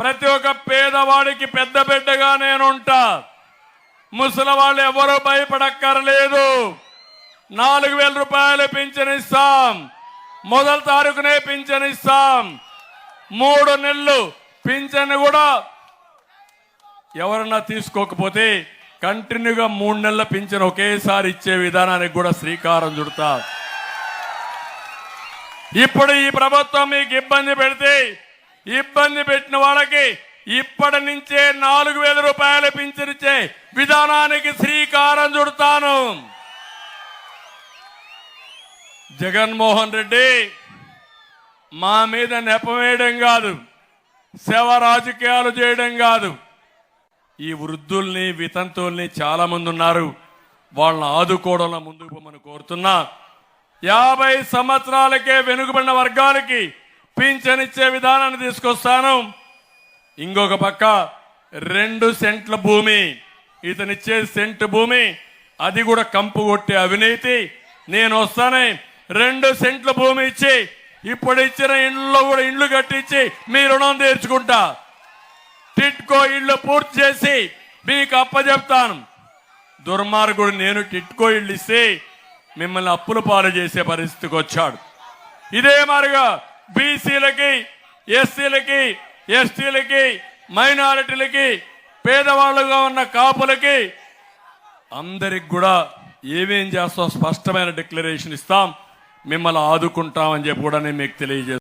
ప్రతి ఒక్క పేదవాడికి పెద్ద బిడ్డగా నేనుంటా. ముసలి వాళ్ళు ఎవరూ భయపడక్కర్లేదు. నాలుగు వేల రూపాయలు పింఛనిస్తాం మొదటి తారీఖునే పింఛనిస్తాం మూడు నెలలు పింఛన్ కూడా ఎవరన్నా తీసుకోకపోతే కంటిన్యూగా మూడు నెలల పింఛన్ ఒకేసారి ఇచ్చే విధానానికి కూడా శ్రీకారం చుడతా. ఇప్పుడు ఈ ప్రభుత్వం మీకు ఇబ్బంది పెడితే ఇబ్బంది పెట్టిన వాళ్ళకి ఇప్పటి నుంచే నాలుగు వేల రూపాయలు పింఛనిచ్చే విధానానికి శ్రీకారం చుడతాను. జగన్మోహన్ రెడ్డి మా మీద నెపవేయడం కాదు సేవ రాజకీయాలు చేయడం కాదు. ఈ వృద్ధుల్ని వితంతుల్ని చాలా మంది ఉన్నారు. వాళ్ళని ఆదుకోవడంలో ముందుకు పోమని కోరుతున్నా. యాభై సంవత్సరాలకే వెనుకబడిన వర్గాలకి పింఛనిచ్చే విధానాన్ని తీసుకొస్తాను. ఇంకొక పక్క రెండు సెంట్ల భూమి. ఇతనిచ్చే సెంట్ భూమి అది కూడా కంపు కొట్టే అవినీతి. నేను వస్తానే రెండు సెంట్ల భూమి ఇచ్చి ఇప్పుడు ఇచ్చిన ఇండ్లలో కూడా ఇండ్లు కట్టించి మీ రుణం తీర్చుకుంటా. టిట్కో ఇళ్ళు పూర్తి చేసి మీకు అప్పచెప్తాను దుర్మార్గుడు నేను టిట్కో ఇళ్ళు ఇస్తే మిమ్మల్ని అప్పుల పాలు చేసే పరిస్థితికి వచ్చాడు. ఇదే మాదిరిగా బీసీలకి ఎస్సీలకి ఎస్టీలకి మైనారిటీలకి పేదవాళ్ళుగా ఉన్న కాపులకి అందరికి కూడా ఏమేం చేస్తాం స్పష్టమైన డిక్లరేషన్ ఇస్తాం. మిమ్మల్ని ఆదుకుంటామని చెప్పి కూడా నేను మీకు తెలియజేస్తాను